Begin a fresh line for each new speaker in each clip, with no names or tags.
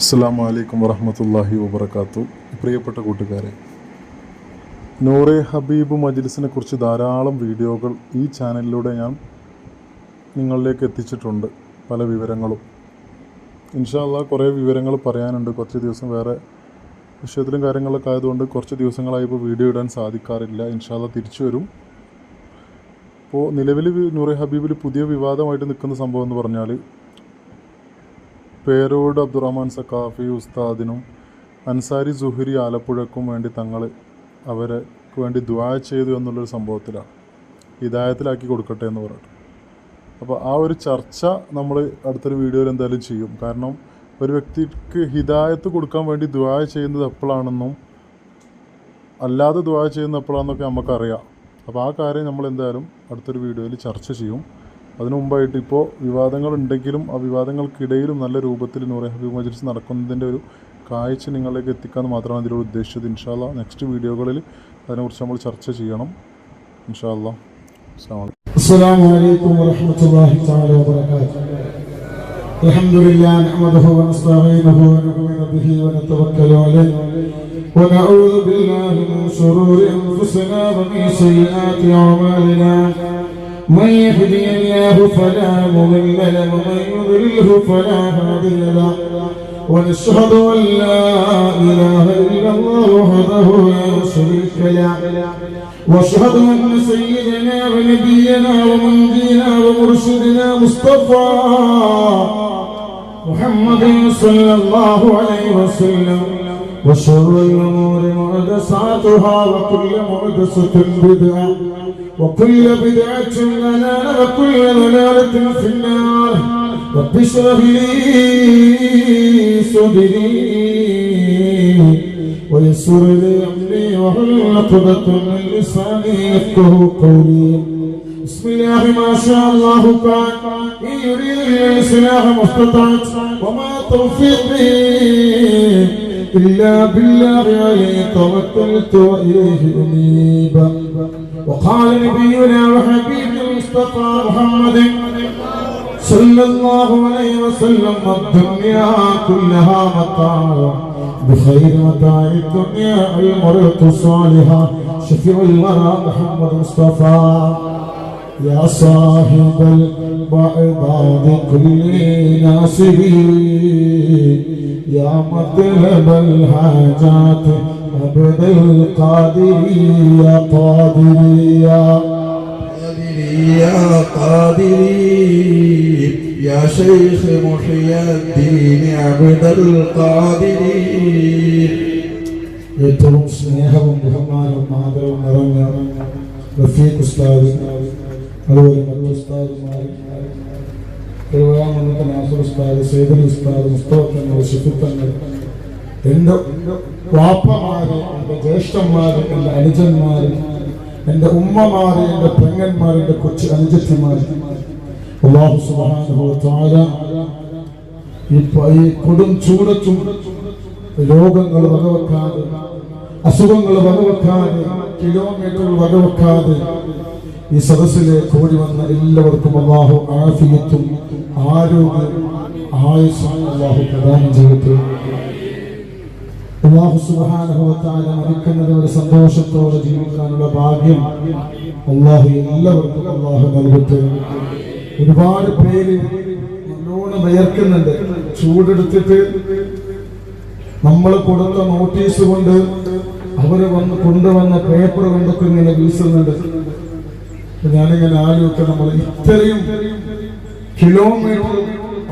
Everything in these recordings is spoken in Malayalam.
അസ്സാം വലൈക്കും വറഹമത്തല്ലാഹി വബർക്കാത്തു പ്രിയപ്പെട്ട കൂട്ടുകാരെ നൂറെ ഹബീബ് മജ്ലിസിനെ കുറിച്ച് ധാരാളം വീഡിയോകൾ ഈ ചാനലിലൂടെ ഞാൻ നിങ്ങളിലേക്ക് എത്തിച്ചിട്ടുണ്ട്. പല വിവരങ്ങളും. ഇൻഷാല്ല കുറേ വിവരങ്ങൾ പറയാനുണ്ട്. കുറച്ച് ദിവസം വേറെ വിഷയത്തിലും കാര്യങ്ങളൊക്കെ ആയതുകൊണ്ട് കുറച്ച് ദിവസങ്ങളായി ഇപ്പോൾ വീഡിയോ ഇടാൻ സാധിക്കാറില്ല. ഇൻഷാല്ല തിരിച്ചു വരും. ഇപ്പോൾ നിലവിൽ നൂറെ ഹബീബിൽ പുതിയ വിവാദമായിട്ട് നിൽക്കുന്ന സംഭവം എന്ന് പറഞ്ഞാൽ പേരോട് അബ്ദുറഹ്മാൻ സഖാഫി ഉസ്താദിനും അൻസാരി സുഹരി ആലപ്പുഴക്കും വേണ്ടി തങ്ങൾ അവർക്ക് വേണ്ടി ദ്വാ ചെയ്തു എന്നുള്ളൊരു സംഭവത്തിലാണ് ഹിദായത്തിലാക്കി കൊടുക്കട്ടെ എന്ന് പറഞ്ഞിട്ട്. അപ്പോൾ ആ ഒരു ചർച്ച നമ്മൾ അടുത്തൊരു വീഡിയോയിൽ എന്തായാലും ചെയ്യും. കാരണം ഒരു വ്യക്തിക്ക് ഹിദായത്ത് കൊടുക്കാൻ വേണ്ടി ദ്വാ ചെയ്യുന്നത് എപ്പോഴാണെന്നും അല്ലാതെ ദ്വാ ചെയ്യുന്നത് എപ്പോഴാണെന്നൊക്കെ നമുക്കറിയാം. അപ്പോൾ ആ കാര്യം നമ്മൾ എന്തായാലും അടുത്തൊരു വീഡിയോയിൽ ചർച്ച ചെയ്യും. അതിനു മുമ്പായിട്ട് ഇപ്പോൾ വിവാദങ്ങൾ ഉണ്ടെങ്കിലും ആ വിവാദങ്ങൾക്കിടയിലും നല്ല രൂപത്തിൽ നൂറെ ഹബീബ് മജ്ലിസ് നടക്കുന്നതിൻ്റെ ഒരു കാഴ്ച നിങ്ങളിലേക്ക് എത്തിക്കാമെന്ന് മാത്രമാണ് ഇതിലൂടെ ഉദ്ദേശിച്ചത് ഇൻഷാല്ല നെക്സ്റ്റ് വീഡിയോകളിൽ അതിനെക്കുറിച്ച് നമ്മൾ ചർച്ച ചെയ്യണം ഇൻഷാല്ല അസ്സാം വലൈക്കും
السلام عليكم ورحمة الله تعالى وبركاته الحمد لله نحمده ونستعينه ونؤمن به ونتوكل عليه ونعوذ بالله من شرور أنفسنا ومن سيئات أعمالنا من يهدي الله فلا مضل له ومن يضلله فلا هادي له ونشهد أن لا إله إلا الله وحده لا شريك له واشهد أن سيدنا ونبينا ومنجينا ومرشدنا مصطفى محمد صلى الله عليه وسلم وشر الأمور محدثاتها وكل محدثة بدعة وكل بدعة ضلالة وكل ضلالة في النار. رب اشرح لي صدري ويسر لي أمري واحلل عقدة من لساني يفقه قولي. بسم الله ما شاء الله كان إن يريد الاصلاح ما استطعت وما توفيقي إلا بالله عليه توكلت واليه انيب وقال نبينا وحبيبنا المصطفى محمد صلى الله عليه وسلم الدنيا كلها متاع بخير متاع الدنيا المرأة الصالحة شفيع الورى محمد مصطفى. يا صاحب البعضاد كل ناسه يا مطلب الحاجات عبد القادر يا قادر يا
قادري يا قادري يا شيخ محي الدين عبد القادري
ഏറ്റവും സ്നേഹവും ബഹുമാനവും ആദരവും നിറഞ്ഞ റഫീഖ് ഉസ്താദ് അതുപോലെ മറ്റു ഉസ്താദുമാർ തിരുവഴാമണ്ണത്തെ നാസർ ഉസ്താദ് സേദലി ഉസ്താദ് മുസ്തഫങ്ങൾ ഷിഫുത്തങ്ങൾ എന്റെ വാപ്പമാര് എന്റെ ജ്യേഷ്ഠന്മാര് എന്റെ അനുജന്മാര് എന്റെ ഉമ്മമാര് എന്റെ പെങ്ങന്മാര് എന്റെ കൊച്ചു അനുജത്തിമാര്. അള്ളാഹു പ- ഈ കൊടും ചൂടത്തും രോഗങ്ങൾ വകവെക്കാതെ അസുഖങ്ങൾ വകവെക്കാതെ കിലോമീറ്ററുകൾ വകവെക്കാതെ ഈ സദസ്സിലെ കൂടി വന്ന എല്ലാവർക്കും അള്ളാഹു ആഫിയത്തും ആരോഗ്യവും ആയുസ്സും അള്ളാഹു പ്രദാനം ചെയ്യട്ടെ. അള്ളാഹു തആല മരിക്കുന്നത് സന്തോഷത്തോടെ ജീവിക്കാനുള്ള ഭാഗ്യം അള്ളാഹു എല്ലാവർക്കും അള്ളാഹു നൽകട്ടെ. ഒരുപാട് പേര് നല്ലോണം വിയർക്കുന്നുണ്ട്. ചൂടെടുത്തിട്ട് നമ്മൾ കൊടുത്ത നോട്ടീസ് കൊണ്ട് അവർ വന്ന് കൊണ്ടുവന്ന പേപ്പർ കൊണ്ടൊക്കെ ഇങ്ങനെ വീസുന്നുണ്ട് ഞാനിങ്ങനെ ആലോചിക്ക നമ്മൾ ഇത്രയും കിലോമീറ്റർ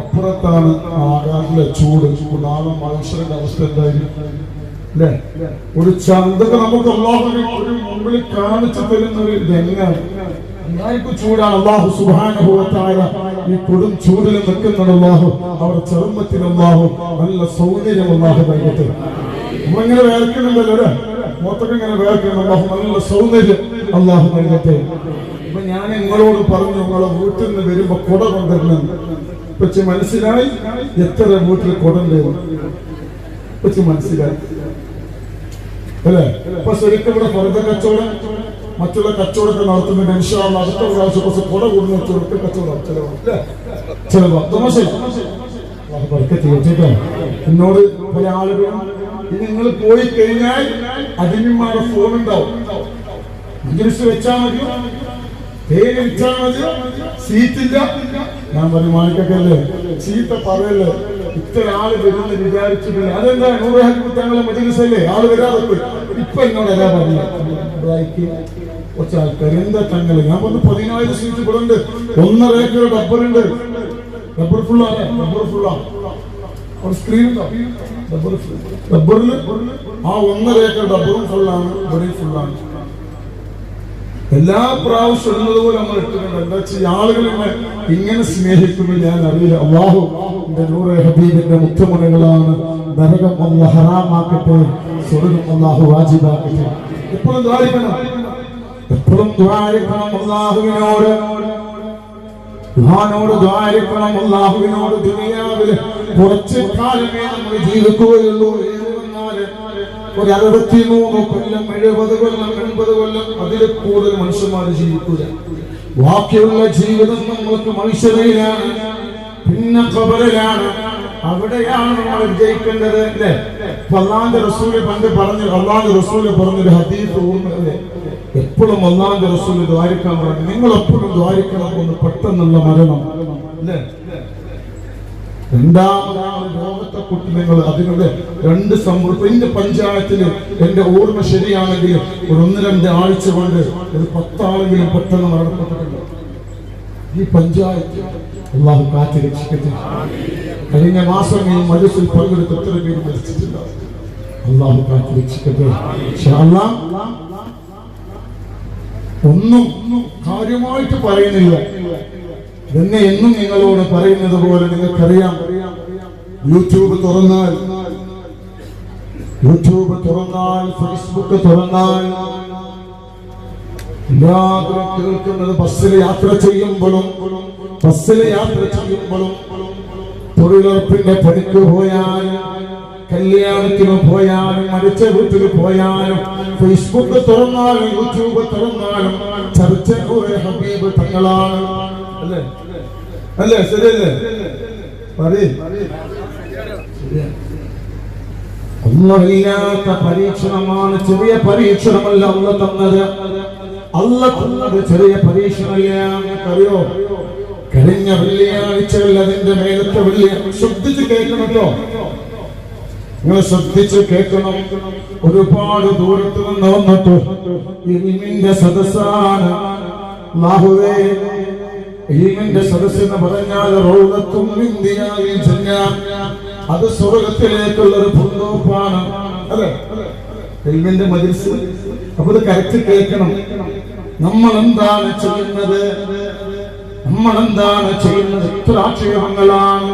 അപ്പുറത്താണ് ആകാശിലെ ചൂട്. നാളെ മനുഷ്യരുടെ അവസ്ഥ എന്തായിരിക്കും? അല്ലേ? ഒരു ചന്തക നമുക്ക് ഒരു മുമ്പിൽ കാണിച്ചു തരുന്ന ഒരു രംഗാണ് എല്ലാവർക്കും ചൂടാണ്. അള്ളാഹു ഈ കൊടും ചൂടിൽ നിൽക്കുന്ന അള്ളാഹു. അവരുടെ ചെറുപ്പത്തിൽ നല്ല സൗന്ദര്യം അള്ളാഹു നൽകട്ടെ. നമ്മളിങ്ങനെ വേർക്കുന്നുണ്ടല്ലോ അല്ലേ? മൊത്തം ഇങ്ങനെ വേർക്കണം അള്ളാഹു നല്ല സൗന്ദര്യം അള്ളാഹു നൽകട്ടെ. അപ്പൊ ഞാൻ നിങ്ങളോട് പറഞ്ഞു നിങ്ങളെ വീട്ടിൽ നിന്ന് വരുമ്പോ കുട കൊണ്ടുവരണം. പക്ഷെ മനസ്സിലായി? എത്ര വീട്ടിൽ കുടണ്ട് പക്ഷെ മനസ്സിലായി. അല്ലേ? ഇപ്പൊ ശരിക്കും ഇവിടെ പുറത്തെ കച്ചവടം മറ്റുള്ള കച്ചവടമൊക്കെ നടത്തുന്ന മനുഷ്യരാണ് അടുത്ത പ്രാവശ്യം കുറച്ച് കുട കൂടുന്ന ചെറുക്ക് കച്ചവടം ചിലവാണ്. അല്ലേ? ചിലവാ. തമാശ. അള്ളാഹു ബർക്കത്ത് ചെയ്യട്ടെ എന്നോട് പല ആളുകളും നിങ്ങൾ പോയി കഴിഞ്ഞാൽ അതിന്മാരുടെ ഫോൺ ഉണ്ടാവും. മജ്ലിസ് വെച്ചാൽ മതി. പേര് ഞാൻ പറയും ചീത്ത പറയല്ലേ. ഇത്ര ആൾ വരുമെന്ന് വിചാരിച്ചിട്ടില്ല. അതെന്താ? നൂറ് തങ്ങളെ മജിലിസല്ലേ ആൾ വരാതെ ഇപ്പൊ എന്നോട് അതാ പറഞ്ഞു കുറച്ച് ആൾക്കാർ എന്താ തങ്ങൾ ഞാൻ പറഞ്ഞു പതിനായിരം സീറ്റ് ഇവിടെ ഉണ്ട് ഒന്നര ഏക്കർ ഡബ്ബറുണ്ട്. ഡബ്ബർ ഫുള്ളാണ്. ഡബ്ബർ ഫുള്ളാണ്. സ്ക്രീൻ ഡബ്ബർ ഡബ്ബറിൽ ആ ഒന്നര ഏക്കർ ഡബ്ബറും ഫുള്ളാണ്. ഇവിടെയും ഫുള്ളാണ്. എല്ലാ പ്രാവശ്യം ഉള്ളതുപോലെ നമ്മൾ ഇട്ടിട്ടുണ്ട്. എന്താ വെച്ചാൽ ആളുകൾ എന്നെ ഇങ്ങനെ സ്നേഹിക്കുമ്പോൾ ഞാൻ അറിയില്ല അള്ളാഹു എന്റെ നൂറ് ഹബീബിന്റെ മുഖ്യമുറകളാണ് നരകം അല്ല ഹറാമാക്കട്ടെ സ്വർഗം അള്ളാഹു വാജിബാക്കട്ടെ. എപ്പോഴും ദ്വാരിക്കണം എപ്പോഴും ദ്വാരിക്കണം അള്ളാഹുവിനോട്. ഖുർആനോട് ദ്വാരിക്കണം അള്ളാഹുവിനോട്. ദുനിയാവിൽ കുറച്ച് കാലമേ നമ്മൾ ജീവിക്കുകയുള്ളൂ. ഒരു അറുപത്തിമൂന്ന് കൊല്ലം എഴുപത് കൊല്ലം എൺപത് കൊല്ലം അതിൽ കൂടുതൽ മനുഷ്യന്മാർ ജീവിക്കുക ബാക്കിയുള്ള ജീവിതം നമ്മൾക്ക് മനുഷ്യതയിലാണ് പിന്നെ കബറിലാണ് അവിടെയാണ് നമ്മൾ വിജയിക്കേണ്ടത് അല്ലേ? അള്ളാന്റെ റസൂൽ പണ്ട് പറഞ്ഞു അള്ളാന്റെ റസൂൽ പറഞ്ഞൊരു ഹദീഫ് ഓർമ്മല്ലേ എപ്പോഴും അള്ളാന്റെ റസൂൽ ദ്വാരിക്കാൻ പറഞ്ഞു. നിങ്ങൾ എപ്പോഴും ദ്വാരിക്കണം പെട്ടെന്നുള്ള മരണം അല്ലേ? രണ്ടാമതാണ് ലോകത്തെ കുട്ടി നിങ്ങൾ അതിനുള്ള രണ്ട് സമൂഹം എന്റെ പഞ്ചായത്തിൽ എന്റെ ഓർമ്മ ശരിയാണെങ്കിൽ ഒരു ഒന്ന് രണ്ട് ആഴ്ച കൊണ്ട് ഒരു പത്താളെങ്കിലും പെട്ടെന്ന് മരണപ്പെട്ടിട്ടുണ്ട് ഈ പഞ്ചായത്ത് അള്ളാഹു കാത്തി രക്ഷിക്കട്ടെ. കഴിഞ്ഞ മാസം ഈ മനസ്സിൽ പങ്കെടുത്ത് എത്ര പേര് മരിച്ചിട്ടില്ല അള്ളാഹു കാത്തി രക്ഷിക്കട്ടെ. ഒന്നും കാര്യമായിട്ട് പറയുന്നില്ല. എന്നെ എന്നും നിങ്ങളോട് പറയുന്നത് പോലെ നിങ്ങൾക്കറിയാം. യൂട്യൂബ് തുറന്നാൽ യൂട്യൂബ് തുറന്നാൽ ഫേസ്ബുക്ക് തുറന്നാൽ എല്ലാവരും കേൾക്കുന്നത് ബസ്സിൽ യാത്ര ചെയ്യുമ്പോഴും ബസ്സിൽ യാത്ര ചെയ്യുമ്പോഴും തൊഴിലുറപ്പിന്റെ പണിക്ക് പോയാലും കല്യാണത്തിന് പോയാലും മരിച്ച വീട്ടിൽ പോയാലും ഫേസ്ബുക്ക് തുറന്നാലും യൂട്യൂബ് തുറന്നാലും ചർച്ച ഹബീബ് തങ്ങളാണ്. അല്ലേ? അല്ലേ? ശരിയല്ലേ? പറയ്. ഒന്നുമില്ലാത്ത പരീക്ഷണമാണ് ചെറിയ പരീക്ഷണമല്ല അല്ല തന്നത്. അല്ല തന്നത് ചെറിയ പരീക്ഷണമല്ല. അറിയോ? കഴിഞ്ഞ വെള്ളിയാഴ്ചകളിൽ അതിന്റെ മേലത്തെ വെള്ളി ശ്രദ്ധിച്ച് കേൾക്കണല്ലോ നിങ്ങൾ ശ്രദ്ധിച്ച് കേൾക്കണം. ഒരുപാട് ദൂരത്ത് നിന്ന് വന്നിട്ട് സദസ്സാണ്. ഇൽമിന്റെ സദസ് എന്ന് പറഞ്ഞാൽ റൗദത്തും അത് സ്വർഗത്തിലേക്കുള്ള ഒരു പൂന്തോപ്പാണ്. അതെ. ഇൽമിന്റെ മജിൽസ്. അപ്പൊ ഇത് കേൾക്കണം. നമ്മൾ എന്താണ് ചെയ്യുന്നത്? നമ്മൾ എന്താണ് ചെയ്യുന്നത്? എത്ര ആക്ഷേപങ്ങളാണ്?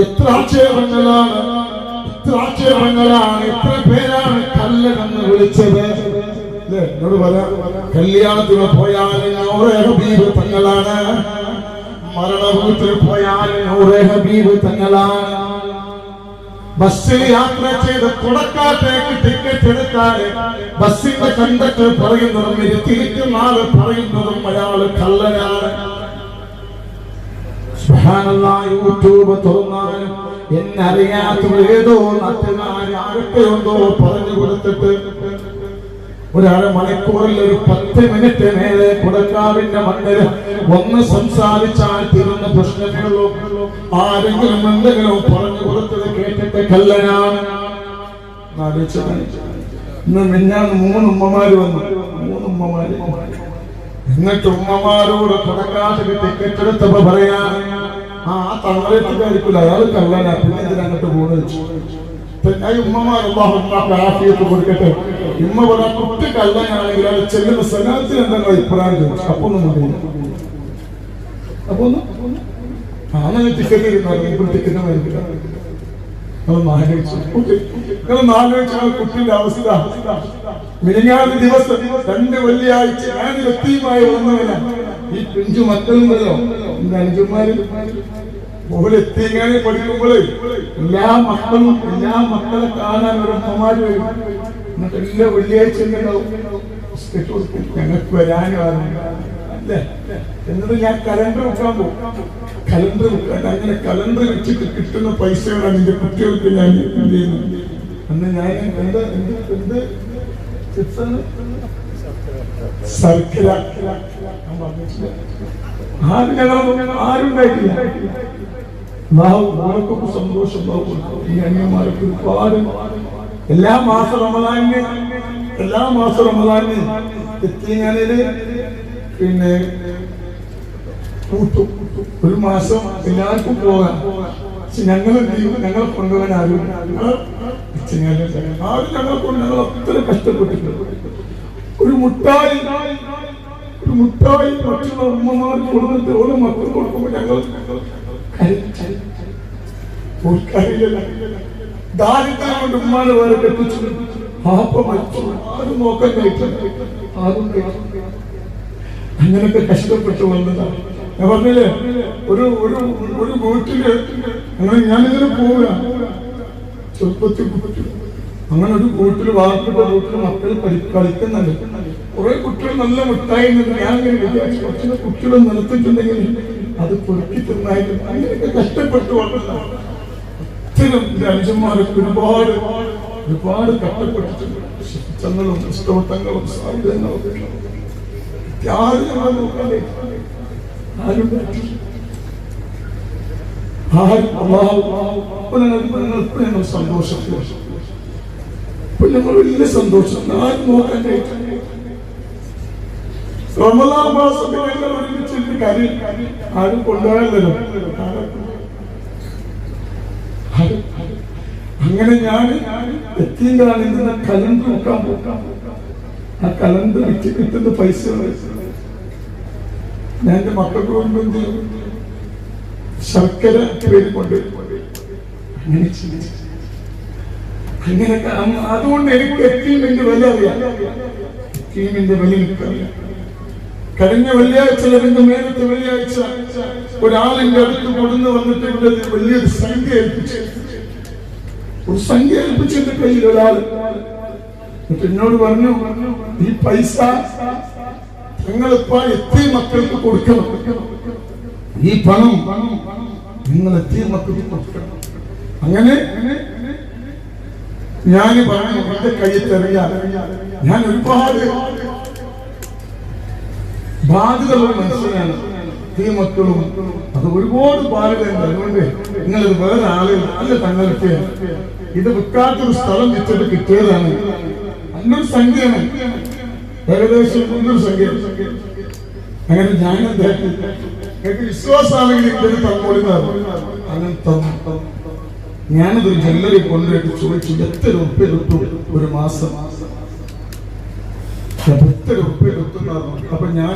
എത്ര ആക്ഷേപങ്ങളാണ്? എത്ര ആക്ഷേപങ്ങളാണ്? എത്ര പേരാണ് കല്ലടന്ന് വിളിച്ചത്? എന്നോട് പറയാം കല്യാണത്തിന് പോയാൽ നൂറെ ഹബീബ് തങ്ങളാണ്. മരണ വീട്ടിൽ പോയാൽ നൂറെ ഹബീബ് തങ്ങളാണ്. ബസ്സിൽ യാത്ര ചെയ്ത് കൊടക്കാട്ടേക്ക് ടിക്കറ്റ് എടുത്താൽ ബസ്സിന്റെ കണ്ടക്ടർ പറയുന്നതും ഇരുത്തിയിരിക്കുന്ന ആൾ പറയുന്നതും അയാൾ കള്ളനാണ്. യൂട്യൂബ് തുറന്നാലും എന്നറിയാത്ത ഏതോ നാട്ടുകാർ ആരൊക്കെയുണ്ടോ പറഞ്ഞു കൊടുത്തിട്ട് ഒരാളെ മണിക്കൂറിൽ ഒരു പത്ത് മിനിറ്റ് നേരെ കുടക്കാവിന്റെ മണ്ണിൽ ഒന്ന് സംസാരിച്ചാൽ തീരുന്ന പ്രശ്നമേ ഉള്ളൂ ആരെങ്കിലും എന്തെങ്കിലും പറഞ്ഞു കൊടുത്തത് കേട്ടിട്ട് കല്ലനാണ്. ഇന്ന് മൂന്ന് ഉമ്മമാര് വന്നു. മൂന്ന് ഉമ്മമാര്. എന്നിട്ട് ഉമ്മമാരോട് തുടക്കാട്ടിൽ ടിക്കറ്റ് എടുത്തപ്പോ പറയാ ആ തങ്ങളെത്തി കഴിക്കില്ല അയാൾ കള്ളനാ. പിന്നെ ഇതിനങ്ങോട്ട് പോകുന്നത് പിന്നെ ഈ ഉമ്മമാർ അള്ളാഹു ഉമ്മാക്ക് ആഫിയത്ത് കൊടുക്കട്ടെ. ഉമ്മ പറഞ്ഞ കുട്ടി കള്ളനാണെങ്കിൽ അത് ചെല്ലുന്ന സ്ഥലത്തിന് എന്താണ് അഭിപ്രായം ചോദിച്ചു. അപ്പൊ ഒന്നും മതി അപ്പൊ അങ്ങനെ ടിക്കറ്റ് ഇരുന്നു ടിക്കറ്റ് മേടിക്കില്ല കുട്ടിന്റെ അവസ്ഥ. മിനിഞ്ഞാറ് ദിവസം രണ്ട് വെള്ളിയാഴ്ച ഞാൻ വ്യക്തിയുമായി വന്നവനാണ് ഈ പിഞ്ചു മക്കളുണ്ടല്ലോ അഞ്ചുമാര് പോലെ എത്തിങ്ങാനെ പഠിക്കുമ്പോൾ എല്ലാ മക്കളും എല്ലാ മക്കളെ കാണാൻ ഒരു അമ്മമാര് വരും. എല്ലാ വെള്ളിയാഴ്ച ഞങ്ങൾക്ക് വരാനും അല്ലേ? എന്നിട്ട് ഞാൻ കലണ്ടർ വെക്കാൻ പോകും. കലണ്ടർ വെക്കാൻ അങ്ങനെ കലണ്ടർ വെച്ചിട്ട് കിട്ടുന്ന പൈസകളാണ് എന്റെ കുട്ടികൾക്ക് ഞാൻ എന്ത് ചെയ്യുന്നു അന്ന് ഞാൻ എന്ത് എന്ത് എന്ത്? പറഞ്ഞിട്ടില്ല. ആരും ആരും ഉണ്ടായിട്ടില്ല. നമുക്കൊക്കെ സന്തോഷം. ഈ അന്യന്മാർക്ക് ഒരുപാട് എല്ലാ മാസം റമദാനിന് എല്ലാ മാസം റമദാനിന് എത്തിങ്ങാനിൽ പിന്നെ കൂട്ടും. ഒരു മാസം എല്ലാവർക്കും പോകാം ഞങ്ങൾ ഞങ്ങളെ കൊണ്ടുപോകാൻ ആരും ആരും ഞങ്ങളെ കൊണ്ട് ഞങ്ങൾ അത്ര കഷ്ടപ്പെട്ടിട്ടുണ്ട് ഒരു മുട്ടായി ഒരു മുട്ടായി മറ്റുള്ള ഉമ്മമാർ കൊടുത്തിട്ട് ഓരോ മക്കൾ കൊടുക്കുമ്പോൾ ഞങ്ങൾ. ദാരിദ്ര്യം കൊണ്ട് ഉമ്മാന് വേറെ കെട്ടിച്ചു. പാപ്പം ആരും നോക്കാൻ കഴിച്ചില്ല ആരും. അങ്ങനൊക്കെ കഷ്ടപ്പെട്ടു വന്നതാ. ഞാൻ പറഞ്ഞില്ലേ ഒരു ഒരു ഒരു വീട്ടിൽ ഞാനിങ്ങനെ പോവുക. ചെറുപ്പത്തിൽ അങ്ങനെ ഒരു വീട്ടിൽ വാർപ്പിട്ട വീട്ടിൽ മക്കൾ പഠി കളിക്കുന്നുണ്ട്. കുറെ കുട്ടികൾ നല്ല നിന്ന് ഞാൻ ഇങ്ങനെ വിചാരിച്ചു കുട്ടികൾ നിലത്തിട്ടുണ്ടെങ്കിൽ അത് പൊറുക്കി തിന്നായിട്ട് അങ്ങനെയൊക്കെ കഷ്ടപ്പെട്ടു വന്നതാണ് ഇത്തരം അനുജന്മാരൊക്കെ ഒരുപാട് ഒരുപാട് കഷ്ടപ്പെട്ടിട്ടുണ്ട്. ശക്തങ്ങളും ഇഷ്ടവട്ടങ്ങളും സാധ്യതകളും ആരും ഞങ്ങളെ നോക്കണ്ടേ ആരും ഞങ്ങൾ ഞങ്ങൾ ഇപ്പൊ ഞങ്ങൾ വലിയ സന്തോഷം. ആരും നോക്കാൻ റമദാൻ മാസത്തിൽ ഞങ്ങൾ ഒരുമിച്ചിട്ട് കാര്യം ആരും കൊണ്ടുപോയല്ലോ അങ്ങനെ ഞാൻ എത്തിയതാണ് കലണ്ട് കലണ്ടർ നോക്കാൻ പോകാം ആ കലണ്ടർ വിറ്റ് കിട്ടുന്ന പൈസ ഞാൻ എന്റെ മക്കൾക്ക് കൊണ്ട് ശർക്കര പേര് കൊണ്ട് അങ്ങനെ അങ്ങനെ അതുകൊണ്ട് എനിക്ക് എത്തീമിന്റെ വില അറിയാം. എത്തീമിന്റെ വില എനിക്കറിയാം. കഴിഞ്ഞ വെള്ളിയാഴ്ച അല്ലെങ്കിൽ മേലത്തെ വെള്ളിയാഴ്ച ഒരാളിന്റെ അടുത്ത് കൊടുന്ന് വന്നിട്ട് ഇവിടെ വലിയൊരു സംഖ്യ ഏൽപ്പിച്ചു ഒരു സംഖ്യ ഏൽപ്പിച്ചു എന്റെ കയ്യിൽ ഒരാൾ എന്നിട്ട് എന്നോട് പറഞ്ഞു ഈ പൈസ നിങ്ങളിപ്പോ എത്തിയ മക്കൾക്ക് കൊടുക്കണം. ഈ പണം നിങ്ങൾ എത്തിയ മക്കൾക്ക് കൊടുക്കണം. അങ്ങനെ ഞാൻ പറഞ്ഞു എന്റെ കയ്യിൽ തെറിയാ. ഞാൻ ഒരുപാട് ബാധ്യതയുള്ള മനസ്സിലാണ് ഈ മക്കളും അത് ഒരുപാട് ബാധ്യതയുണ്ട് അതുകൊണ്ട് നിങ്ങൾ വേറെ ആളുകൾ നല്ല തങ്ങൾക്ക് ഇത് വിൽക്കാത്തൊരു സ്ഥലം വെച്ചിട്ട് കിട്ടിയതാണ്. നല്ലൊരു സംഖ്യയാണ്. ഏകദേശം നല്ലൊരു സംഖ്യ. അങ്ങനെ ഞാൻ എന്താക്കി വിശ്വാസമാണെങ്കിൽ ഇതൊരു തന്നോളി അങ്ങനെ തന്നു. ഞാനതൊരു ജല്ലറി കൊണ്ടുപോയിട്ട് ചോദിച്ചു എത്ര കിട്ടും ഒരു മാസം. എത്ര കിട്ടുന്ന അപ്പൊ ഞാൻ